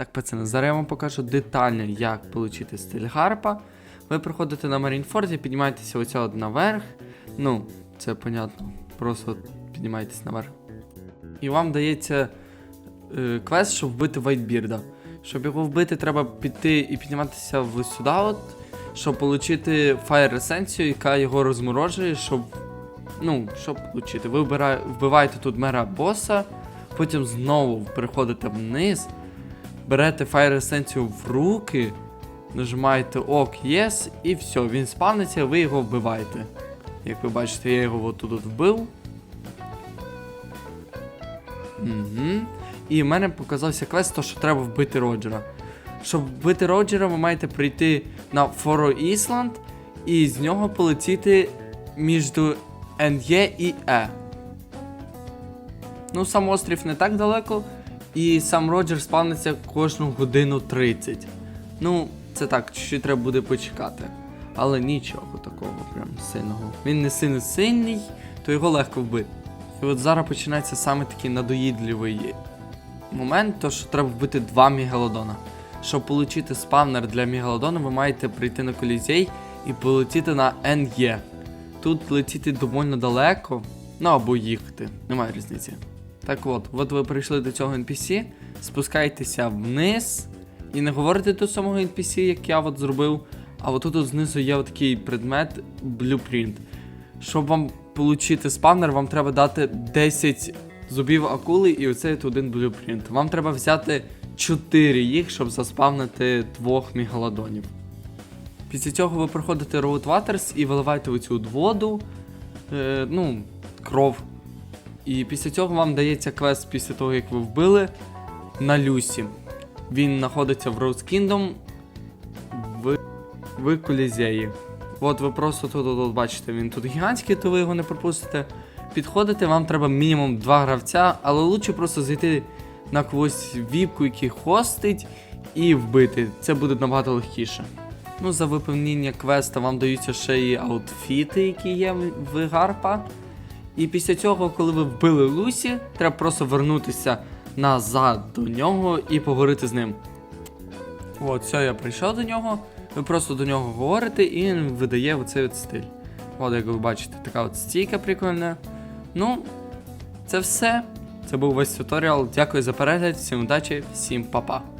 Так, пацани, зараз я вам покажу детально, як отримати стиль гарпа. Ви приходите на Марінфорд і піднімаєтеся оця от наверх. Ну, це понятно. Просто піднімаєтесь наверх. І вам дається е, квест, щоб вбити Вайтбірда. Щоб його вбити, треба піти і підніматися сюди, от, щоб отримати Fire есенцію, яка його розморожує, щоб. Ну, щоб отримати. Ви вбира... вбиваєте тут мера боса, потім знову переходите вниз, берете Fire есенцію в руки, нажимаєте ок, Yes, і все, він спавниться, ви його вбиваєте. Як ви бачите, я його отут от вбив. Угу. І в мене показався квест, то, що треба вбити Роджера. Щоб вбити Роджера, ви маєте прийти на Форо Ісланд і з нього полетіти між НЄ і Е. Ну, сам острів не так далеко, і сам Роджер спавниться кожну годину 30. Ну, це так, чуть треба буде почекати. Але нічого такого прям сильного. Він не сильно сильний, то його легко вбити. І от зараз починається саме такий надоїдливий момент, то що треба вбити два мегалодона. Щоб отримати спавнер для мегалодона, ви маєте прийти на колізей і полетіти на НЄ. Тут летіти доволі далеко, ну або їхати, немає різниці. Так от, от ви прийшли до цього NPC, спускайтеся вниз і не говорите до самого NPC, як я от зробив. А от тут знизу є от такий предмет Blueprint. Щоб вам отримати спавнер, вам треба дати 10 зубів акули і оцей от один блюпринт. Вам треба взяти 4 їх, щоб заспавнити двох мегалодонів. Після цього ви проходите Waters і виливаєте оцю воду, е, ну, кров. І після цього вам дається квест після того, як ви вбили на Люсі. Він знаходиться в Rose Kingdom в, в Колізеї. От ви просто тут, тут бачите, він тут гігантський, то ви його не пропустите. Підходите, вам треба мінімум два гравця, але лучше просто зайти на когось віпку, який хостить, і вбити. Це буде набагато легкіше. Ну, за виповнення квеста вам даються ще і аутфіти, які є в гарпа. І після цього, коли ви вбили Лусі, треба просто вернутися назад до нього і поговорити з ним. От, все, я прийшов до нього. Ви просто до нього говорите і він видає оцей от стиль. От, як ви бачите, така от стійка прикольна. Ну, це все. Це був весь туторіал. Дякую за перегляд, всім удачі, всім па-па.